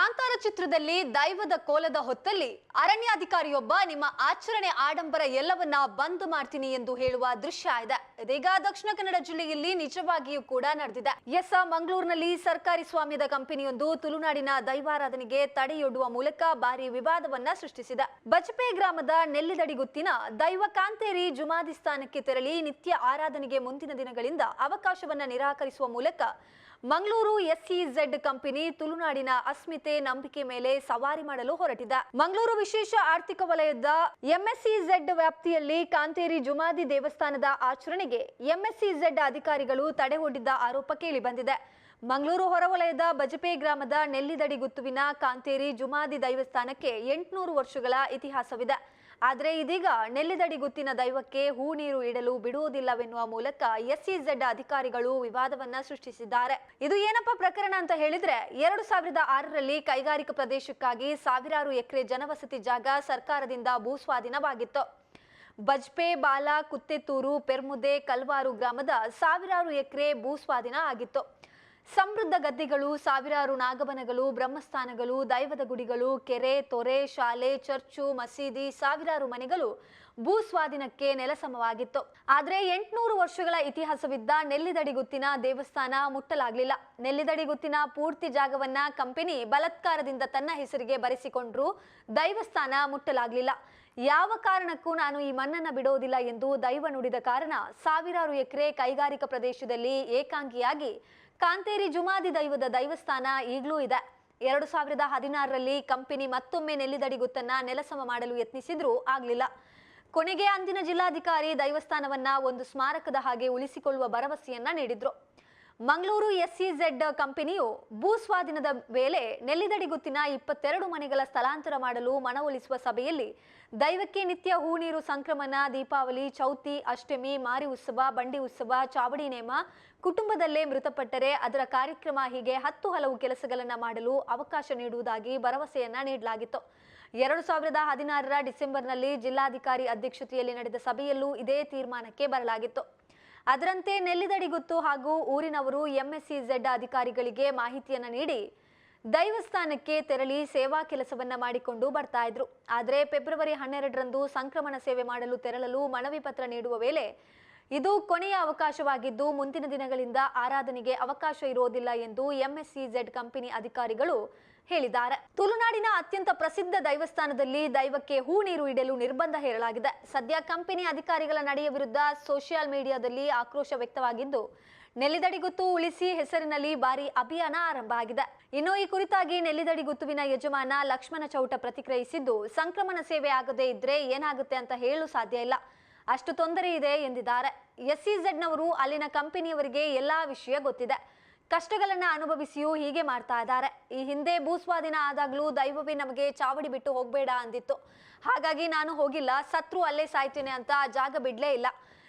ಕಾಂತಾರ ಚಿತ್ರದಲ್ಲಿ ದೈವದ ಕೋಲದ ಹೊತ್ತಲ್ಲಿ ಅರಣ್ಯಾಧಿಕಾರಿಯೊಬ್ಬ ನಿಮ್ಮ ಆಚರಣೆ ಆಡಂಬರ ಎಲ್ಲವನ್ನ ಬಂದ್ ಮಾಡ್ತೀನಿ ಎಂದು ಹೇಳುವ ದೃಶ್ಯ ಇದೆ. ಇದೀಗ ದಕ್ಷಿಣ ಕನ್ನಡ ಜಿಲ್ಲೆಯಲ್ಲಿ ನಿಜವಾಗಿಯೂ ಕೂಡ ನಡೆದಿದೆ. ಎಸ್ ಮಂಗಳೂರಿನಲ್ಲಿ ಸರ್ಕಾರಿ ಸ್ವಾಮ್ಯದ ಕಂಪನಿಯೊಂದು ತುಳುನಾಡಿನ ದೈವಾರಾಧನೆಗೆ ತಡೆಯೊಡ್ಡುವ ಮೂಲಕ ಭಾರಿ ವಿವಾದವನ್ನ ಸೃಷ್ಟಿಸಿದೆ. ಬಜಪೆ ಗ್ರಾಮದ ನೆಲ್ಲಿದಡಿಗುತ್ತಿನ ದೈವ ಕಾಂತೇರಿ ಜುಮಾದಿ ಸ್ಥಾನಕ್ಕೆ ತೆರಳಿ ನಿತ್ಯ ಆರಾಧನೆಗೆ ಮುಂದಿನ ದಿನಗಳಿಂದ ಅವಕಾಶವನ್ನ ನಿರಾಕರಿಸುವ ಮೂಲಕ ಮಂಗಳೂರು ಎಸ್ಇಝೆಡ್ ಕಂಪನಿ ತುಳುನಾಡಿನ ಅಸ್ಮಿತೆ ನಂಬಿಕೆ ಮೇಲೆ ಸವಾರಿ ಮಾಡಲು ಹೊರಟಿದೆ. ಮಂಗಳೂರು ವಿಶೇಷ ಆರ್ಥಿಕ ವಲಯದ ಎಂಎಸ್ಇಝೆಡ್ ವ್ಯಾಪ್ತಿಯಲ್ಲಿ ಕಾಂತೇರಿ ಜುಮಾದಿ ದೇವಸ್ಥಾನದ ಆಚರಣೆಗೆ ಎಂಎಸ್ಇಝೆಡ್ ಅಧಿಕಾರಿಗಳು ತಡೆ ಒಡ್ಡಿದ್ದ ಆರೋಪ ಕೇಳಿಬಂದಿದೆ ಮಂಗಳೂರು ಹೊರವಲಯದ ಬಜಪೆ ಗ್ರಾಮದ ನೆಲ್ಲಿದಡಿ ಗುತ್ತುವಿನ ಕಾಂತೇರಿ ಜುಮಾದಿ ದೈವಸ್ಥಾನಕ್ಕೆ ಎಂಟುನೂರು ವರ್ಷಗಳ ಇತಿಹಾಸವಿದೆ. ಆದರೆ ಇದೀಗ ನೆಲ್ಲಿದಡಿ ಗುತ್ತಿನ ದೈವಕ್ಕೆ ಹೂ ನೀರು ಇಡಲು ಬಿಡುವುದಿಲ್ಲವೆನ್ನುವ ಮೂಲಕ ಎಸ್ಇಝೆಡ್ ಅಧಿಕಾರಿಗಳು ವಿವಾದವನ್ನ ಸೃಷ್ಟಿಸಿದ್ದಾರೆ. ಇದು ಏನಪ್ಪ ಪ್ರಕರಣ ಅಂತ ಹೇಳಿದ್ರೆ, ಎರಡು ಸಾವಿರದ ಆರರಲ್ಲಿ ಕೈಗಾರಿಕಾ ಪ್ರದೇಶಕ್ಕಾಗಿ ಸಾವಿರಾರು ಎಕರೆ ಜನವಸತಿ ಜಾಗ ಸರ್ಕಾರದಿಂದ ಭೂಸ್ವಾಧೀನವಾಗಿತ್ತು. ಬಜ್ಪೆ, ಬಾಲ, ಕುತ್ತೆತ್ತೂರು, ಪೆರ್ಮುದೆ, ಕಲ್ವಾರು ಗ್ರಾಮದ ಸಾವಿರಾರು ಎಕರೆ ಭೂಸ್ವಾಧೀನ ಆಗಿತ್ತು. ಸಮೃದ್ಧ ಗದ್ದೆಗಳು, ಸಾವಿರಾರು ನಾಗಮನಗಳು ಬ್ರಹ್ಮಸ್ಥಾನಗಳು, ದೈವದ ಗುಡಿಗಳು, ಕೆರೆ, ತೊರೆ, ಶಾಲೆ, ಚರ್ಚು, ಮಸೀದಿ, ಸಾವಿರಾರು ಮನೆಗಳು ಭೂಸ್ವಾಧೀನಕ್ಕೆ ನೆಲಸಮವಾಗಿತ್ತು. ಆದರೆ ಎಂಟುನೂರು ವರ್ಷಗಳ ಇತಿಹಾಸವಿದ್ದ ನೆಲ್ಲಿದಡಿಗುತ್ತಿನ ದೇವಸ್ಥಾನ ಮುಟ್ಟಲಾಗ್ಲಿಲ್ಲ. ನೆಲ್ಲಿದಡಿಗುತ್ತಿನ ಪೂರ್ತಿ ಜಾಗವನ್ನ ಕಂಪನಿ ಬಲತ್ಕಾರದಿಂದ ತನ್ನ ಹೆಸರಿಗೆ ಬರೆಸಿಕೊಂಡ್ರು ದೈವಸ್ಥಾನ ಮುಟ್ಟಲಾಗಲಿಲ್ಲ. ಯಾವ ಕಾರಣಕ್ಕೂ ನಾನು ಈ ಮಣ್ಣನ್ನ ಬಿಡೋದಿಲ್ಲ ಎಂದು ದೈವ ನುಡಿದ ಕಾರಣ ಸಾವಿರಾರು ಎಕರೆ ಕೈಗಾರಿಕಾ ಪ್ರದೇಶದಲ್ಲಿ ಏಕಾಂಗಿಯಾಗಿ ಕಾಂತೇರಿ ಜುಮಾದಿ ದೈವದ ದೈವಸ್ಥಾನ ಈಗಲೂ ಇದೆ. ಎರಡು ಸಾವಿರದ ಹದಿನಾರರಲ್ಲಿ ಕಂಪನಿ ಮತ್ತೊಮ್ಮೆ ನೆಲ್ಲಿದಡಿ ಗುತ್ತನ್ನ ನೆಲಸಮ ಮಾಡಲು ಯತ್ನಿಸಿದ್ರೂ ಆಗ್ಲಿಲ್ಲ. ಕೊನೆಗೆ ಅಂದಿನ ಜಿಲ್ಲಾಧಿಕಾರಿ ದೈವಸ್ಥಾನವನ್ನ ಒಂದು ಸ್ಮಾರಕದ ಹಾಗೆ ಉಳಿಸಿಕೊಳ್ಳುವ ಭರವಸೆಯನ್ನ ನೀಡಿದ್ರು. ಮಂಗಳೂರು ಎಸ್ಇಝೆಡ್ ಕಂಪನಿಯು ಭೂಸ್ವಾಧೀನದ ವೇಳೆ ನೆಲ್ಲಿದಡಿಗುತ್ತಿನ ಇಪ್ಪತ್ತೆರಡು ಮನೆಗಳ ಸ್ಥಳಾಂತರ ಮಾಡಲು ಮನವೊಲಿಸುವ ಸಭೆಯಲ್ಲಿ ದೈವಕ್ಕೆ ನಿತ್ಯ ಹೂ ನೀರು ಸಂಕ್ರಮಣ, ದೀಪಾವಳಿ, ಚೌತಿ, ಅಷ್ಟಮಿ, ಮಾರಿ ಉತ್ಸವ, ಬಂಡಿ ಉತ್ಸವ ಚಾವಡಿ ನೇಮ, ಕುಟುಂಬದಲ್ಲೇ ಮೃತಪಟ್ಟರೆ ಅದರ ಕಾರ್ಯಕ್ರಮ ಹೀಗೆ ಹತ್ತು ಹಲವು ಕೆಲಸಗಳನ್ನು ಮಾಡಲು ಅವಕಾಶ ನೀಡುವುದಾಗಿ ಭರವಸೆಯನ್ನ ನೀಡಲಾಗಿತ್ತು. ಎರಡು ಸಾವಿರದ ಹದಿನಾರರ ಡಿಸೆಂಬರ್ನಲ್ಲಿ ಜಿಲ್ಲಾಧಿಕಾರಿ ಅಧ್ಯಕ್ಷತೆಯಲ್ಲಿ ನಡೆದ ಸಭೆಯಲ್ಲೂ ಇದೇ ತೀರ್ಮಾನಕ್ಕೆ ಬರಲಾಗಿತ್ತು. ಅದರಂತೆ ನೆಲ್ಲಿದಡಿ ಗೊತ್ತು ಹಾಗೂ ಊರಿನವರು ಎಂಎಸ್ಸಿ ಜೆಡ್ ಅಧಿಕಾರಿಗಳಿಗೆ ಮಾಹಿತಿಯನ್ನು ನೀಡಿ ದೈವಸ್ಥಾನಕ್ಕೆ ತೆರಳಿ ಸೇವಾ ಕೆಲಸವನ್ನ ಮಾಡಿಕೊಂಡು ಬರ್ತಾ ಇದ್ರು. ಆದರೆ ಫೆಬ್ರವರಿ ಹನ್ನೆರಡರಂದು ಸಂಕ್ರಮಣ ಸೇವೆ ಮಾಡಲು ತೆರಳಲು ಮನವಿ ಪತ್ರ ನೀಡುವ ವೇಳೆ ಇದು ಕೊನೆಯ ಅವಕಾಶವಾಗಿದ್ದು ಮುಂದಿನ ದಿನಗಳಿಂದ ಆರಾಧನೆಗೆ ಅವಕಾಶ ಇರೋದಿಲ್ಲ ಎಂದು ಎಂಎಸ್ಸಿಜೆಡ್ ಕಂಪನಿ ಅಧಿಕಾರಿಗಳು ಹೇಳಿದ್ದಾರೆ. ತುಳುನಾಡಿನ ಅತ್ಯಂತ ಪ್ರಸಿದ್ಧ ದೈವಸ್ಥಾನದಲ್ಲಿ ದೈವಕ್ಕೆ ಹೂ ನೀರು ಇಡಲು ನಿರ್ಬಂಧ ಹೇರಲಾಗಿದೆ. ಸದ್ಯ ಕಂಪನಿ ಅಧಿಕಾರಿಗಳ ನಡೆಯ ವಿರುದ್ಧ ಸೋಷಿಯಲ್ ಮೀಡಿಯಾದಲ್ಲಿ ಆಕ್ರೋಶ ವ್ಯಕ್ತವಾಗಿದ್ದು ನೆಲ್ಲಿದಡಿಗುತ್ತು ಉಳಿಸಿ ಹೆಸರಿನಲ್ಲಿ ಭಾರಿ ಅಭಿಯಾನ ಆರಂಭ ಆಗಿದೆ. ಇನ್ನು ಈ ಕುರಿತಾಗಿ ನೆಲ್ಲಿದಡಿಗುತ್ತುವಿನ ಯಜಮಾನ ಲಕ್ಷ್ಮಣ ಚೌಟ ಪ್ರತಿಕ್ರಿಯಿಸಿದ್ದು, ಸಂಕ್ರಮಣ ಸೇವೆ ಆಗದೇ ಇದ್ರೆ ಏನಾಗುತ್ತೆ ಅಂತ ಹೇಳಲು ಸಾಧ್ಯ ಇಲ್ಲ. ಅಷ್ಟು ತೊಂದರೆ ಇದೆ ಎಂದಿದ್ದಾರೆ. ಎಸ್ಇಝೆಡ್ನವರು ಅಲ್ಲಿನ ಕಂಪನಿಯವರಿಗೆ ಎಲ್ಲಾ ವಿಷಯ ಗೊತ್ತಿದೆ. ಕಷ್ಟಗಳನ್ನ ಅನುಭವಿಸಿಯೂ ಹೀಗೆ ಮಾಡ್ತಾ ಇದ್ದಾರೆ. ಈ ಹಿಂದೆ ಭೂಸ್ವಾಧೀನ ಆದಾಗ್ಲೂ ದೈವವೇ ನಮಗೆ ಚಾವಡಿ ಬಿಟ್ಟು ಹೋಗ್ಬೇಡ ಅಂದಿತ್ತು. ಹಾಗಾಗಿ ನಾನು ಹೋಗಿಲ್ಲ. ಸತ್ರು ಅಲ್ಲೇ ಸಾಯ್ತೇನೆ ಅಂತ ಜಾಗ ಬಿಡಲೇ ಇಲ್ಲ.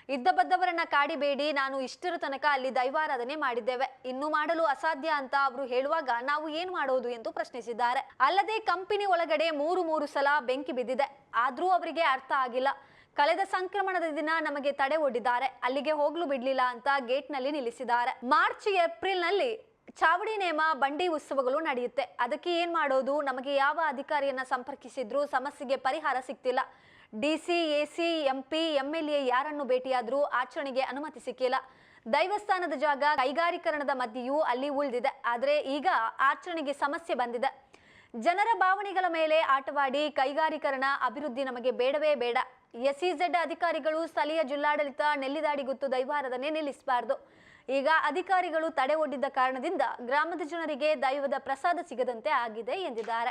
ಇದ್ದ ಬದ್ದವರನ್ನ ಕಾಡಿಬೇಡಿ ನಾನು ಇಷ್ಟರ ತನಕ ಅಲ್ಲಿ ದೈವಾರಾಧನೆ ಮಾಡಿದ್ದೇವೆ. ಇನ್ನು ಮಾಡಲು ಅಸಾಧ್ಯ ಅಂತ ಅವರು ಹೇಳುವಾಗ ನಾವು ಏನ್ ಮಾಡೋದು ಎಂದು ಪ್ರಶ್ನಿಸಿದ್ದಾರೆ. ಅಲ್ಲದೆ ಕಂಪನಿ ಒಳಗಡೆ ಮೂರು ಮೂರು ಸಲ ಬೆಂಕಿ ಬಿದ್ದಿದೆ. ಆದ್ರೂ ಅವರಿಗೆ ಅರ್ಥ ಆಗಿಲ್ಲ. ಕಳೆದ ಸಂಕ್ರಮಣದ ದಿನ ನಮಗೆ ತಡೆ ಒಡ್ಡಿದ್ದಾರೆ. ಅಲ್ಲಿಗೆ ಹೋಗ್ಲು ಬಿಡ್ಲಿಲ್ಲ ಅಂತ ಗೇಟ್ನಲ್ಲಿ ನಿಲ್ಲಿಸಿದ್ದಾರೆ. ಮಾರ್ಚ್ ಏಪ್ರಿಲ್ನಲ್ಲಿ ಚಾವಡಿ ನೇಮ, ಬಂಡಿ ಉತ್ಸವಗಳು ನಡೆಯುತ್ತೆ. ಅದಕ್ಕೆ ಏನ್ ಮಾಡೋದು? ನಮಗೆ ಯಾವ ಅಧಿಕಾರಿಯನ್ನ ಸಂಪರ್ಕಿಸಿದ್ರು? ಸಮಸ್ಯೆಗೆ ಪರಿಹಾರ ಸಿಗ್ತಿಲ್ಲ. ಡಿಸಿ ಎಸಿ ಎಂಪಿ ಎ ಯಾರನ್ನು ಭೇಟಿಯಾದ್ರೂ ಆಚರಣೆಗೆ ಅನುಮತಿ ಸಿಕ್ಕಿಲ್ಲ. ದೈವಸ್ಥಾನದ ಜಾಗ ಕೈಗಾರೀಕರಣದ ಮಧ್ಯೆಯೂ ಅಲ್ಲಿ ಉಳಿದಿದೆ. ಆದರೆ ಈಗ ಆಚರಣೆಗೆ ಸಮಸ್ಯೆ ಬಂದಿದೆ. ಜನರ ಭಾವನೆಗಳ ಮೇಲೆ ಆಟವಾಡಿ ಕೈಗಾರೀಕರಣ ಅಭಿವೃದ್ಧಿ ನಮಗೆ ಬೇಡವೇ ಬೇಡ. ಎಸ್ಇಝೆಡ್ ಅಧಿಕಾರಿಗಳು ಸ್ಥಳೀಯ ಜಿಲ್ಲಾಡಳಿತ ನೆಲ್ಲಿದಾಡಿ ಗುತ್ತು ದೈವಾರಾಧನೆ ನಿಲ್ಲಿಸಬಾರದು. ಈಗ ಅಧಿಕಾರಿಗಳು ತಡೆ ಒಡ್ಡಿದ್ದ ಕಾರಣದಿಂದ ಗ್ರಾಮದ ಜನರಿಗೆ ದೈವದ ಪ್ರಸಾದ ಸಿಗದಂತೆ ಆಗಿದೆ ಎಂದಿದ್ದಾರೆ.